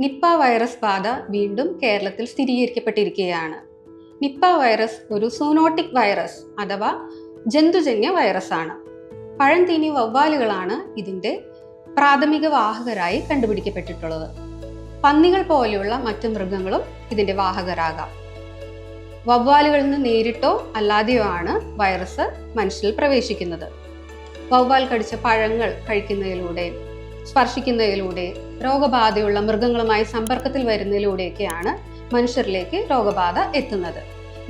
Nipah virus ബാധ വീണ്ടും കേരളത്തിൽ സ്ഥിരീകരിക്കപ്പെട്ടിരിക്കുകയാണ്. നിപ്പ വൈറസ് ഒരു സൂനോട്ടിക് വൈറസ് അഥവാ ജന്തുജന്യ വൈറസ് ആണ് പഴംതീനി വവ്വാലുകളാണ് ഇതിന്റെ പ്രാഥമിക വാഹകരായി കണ്ടുപിടിക്കപ്പെട്ടിട്ടുള്ളത്. പന്നികൾ പോലെയുള്ള മറ്റു മൃഗങ്ങളും ഇതിന്റെ വാഹകരാകാം. വവ്വാലുകളിൽ നിന്ന് നേരിട്ടോ അല്ലാതെയോ ആണ് വൈറസ് മനുഷ്യരിൽ പ്രവേശിക്കുന്നത്. വവ്വാൽ കടിച്ച പഴങ്ങൾ കഴിക്കുന്നതിലൂടെ സ്പർശിക്കുന്നതിലൂടെ രോഗബാധയുള്ള മൃഗങ്ങളുമായി സമ്പർക്കത്തിൽ വരുന്നതിലൂടെയൊക്കെയാണ് മനുഷ്യരിലേക്ക് രോഗബാധ എത്തുന്നത്.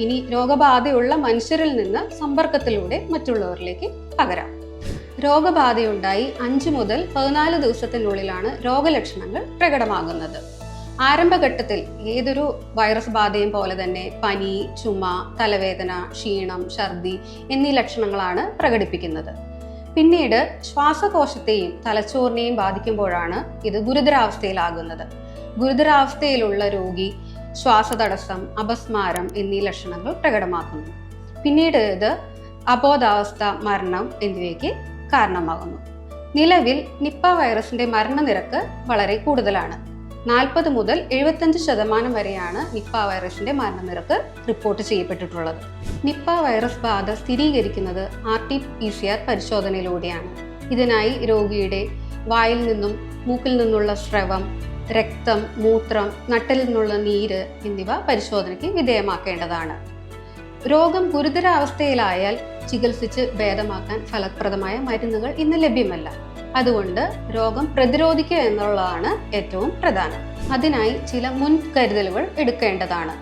ഇനി രോഗബാധയുള്ള മനുഷ്യരിൽ നിന്ന് സമ്പർക്കത്തിലൂടെ മറ്റുള്ളവരിലേക്ക് പകരാം. രോഗബാധയുണ്ടായി അഞ്ചു മുതൽ പതിനാല് ദിവസത്തിനുള്ളിലാണ് രോഗലക്ഷണങ്ങൾ പ്രകടമാകുന്നത്. ആരംഭഘട്ടത്തിൽ ഏതൊരു വൈറസ് ബാധയും പോലെ തന്നെ പനി ചുമ തലവേദന ക്ഷീണം ഛർദി എന്നീ ലക്ഷണങ്ങളാണ് പ്രകടിപ്പിക്കുന്നത്. പിന്നീട് ശ്വാസകോശത്തെയും തലച്ചോറിനെയും ബാധിക്കുമ്പോഴാണ് ഇത് ഗുരുതരാവസ്ഥയിലാകുന്നത്. ഗുരുതരാവസ്ഥയിലുള്ള രോഗി ശ്വാസതടസ്സം അപസ്മാരം എന്നീ ലക്ഷണങ്ങൾ പ്രകടമാക്കുന്നു. പിന്നീട് ഇത് അബോധാവസ്ഥ മരണം എന്നിവയ്ക്ക് കാരണമാകുന്നു. നിലവിൽ നിപ്പ വൈറസിന്റെ മരണനിരക്ക് വളരെ കൂടുതലാണ്. നാൽപ്പത് മുതൽ എഴുപത്തഞ്ച് ശതമാനം വരെയാണ് നിപ്പ വൈറസിന്റെ മരണനിരക്ക് റിപ്പോർട്ട് ചെയ്യപ്പെട്ടിട്ടുള്ളത്. നിപ്പ വൈറസ് ബാധ സ്ഥിരീകരിക്കുന്നത് R T P C R പരിശോധനയിലൂടെയാണ്. ഇതിനായി രോഗിയുടെ വായിൽ നിന്നും മൂക്കിൽ നിന്നുള്ള സ്രവം രക്തം മൂത്രം നട്ടിൽ നിന്നുള്ള നീര് എന്നിവ പരിശോധനയ്ക്ക് വിധേയമാക്കേണ്ടതാണ്. രോഗം ഗുരുതരാവസ്ഥയിലായാൽ ചികിത്സിച്ച് ഭേദമാക്കാൻ ഫലപ്രദമായ മരുന്നുകൾ ഇന്ന് ലഭ്യമല്ല. അതുകൊണ്ട് രോഗം പ്രതിരോധിക്കുക എന്നുള്ളതാണ് ഏറ്റവും പ്രധാനം. അതിനായി ചില മുൻകരുതലുകൾ എടുക്കേണ്ടതാണ്.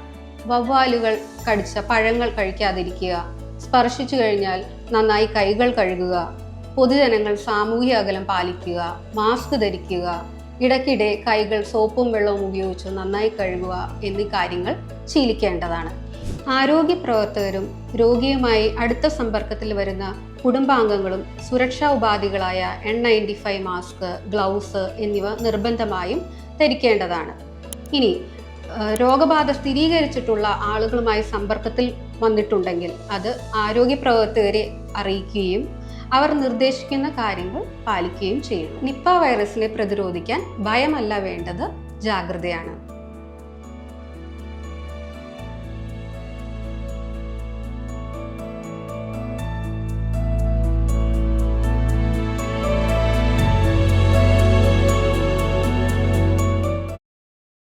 വവ്വാലുകൾ കടിച്ച പഴങ്ങൾ കഴിക്കാതിരിക്കുക സ്പർശിച്ചു കഴിഞ്ഞാൽ നന്നായി കൈകൾ കഴുകുക പൊതുജനങ്ങൾ സാമൂഹ്യ അകലം പാലിക്കുക മാസ്ക് ധരിക്കുക ഇടയ്ക്കിടെ കൈകൾ സോപ്പും വെള്ളവും ഉപയോഗിച്ച് നന്നായി കഴുകുക എന്നീ കാര്യങ്ങൾ ശീലിക്കേണ്ടതാണ്. ആരോഗ്യ പ്രവർത്തകരും രോഗിയുമായി അടുത്ത സമ്പർക്കത്തിൽ വരുന്ന കുടുംബാംഗങ്ങളും സുരക്ഷാ ഉപാധികളായ N ninety five mask gloves എന്നിവ നിർബന്ധമായും ധരിക്കേണ്ടതാണ്. ഇനി രോഗബാധ സ്ഥിരീകരിച്ചിട്ടുള്ള ആളുകളുമായി സമ്പർക്കത്തിൽ വന്നിട്ടുണ്ടെങ്കിൽ അത് ആരോഗ്യ പ്രവർത്തകരെ അറിയിക്കുകയും അവർ നിർദ്ദേശിക്കുന്ന കാര്യങ്ങൾ പാലിക്കുകയും ചെയ്യണം. നിപ്പ വൈറസിനെ പ്രതിരോധിക്കാൻ ഭയമല്ല വേണ്ടത് ജാഗ്രതയാണ്.